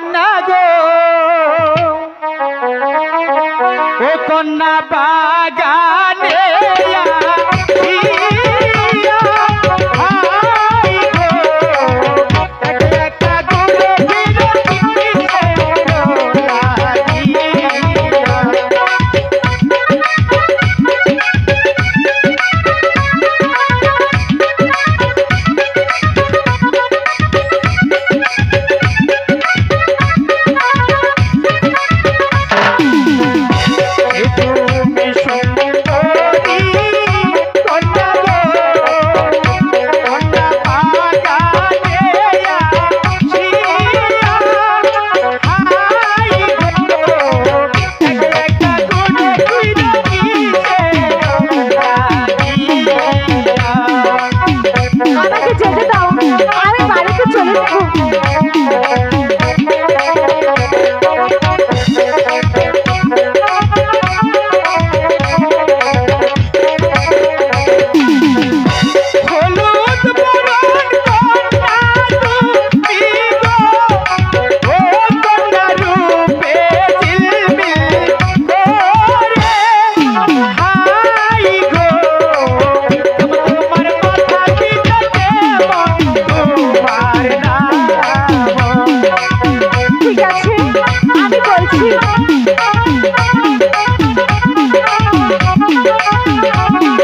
কন্যা গো। ও কন্যা বাগানে হলুদ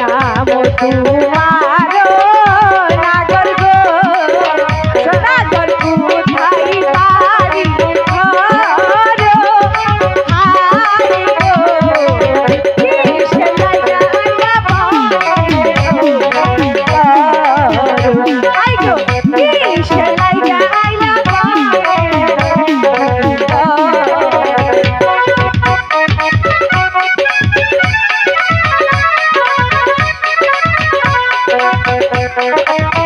নাম তুমি Thank you.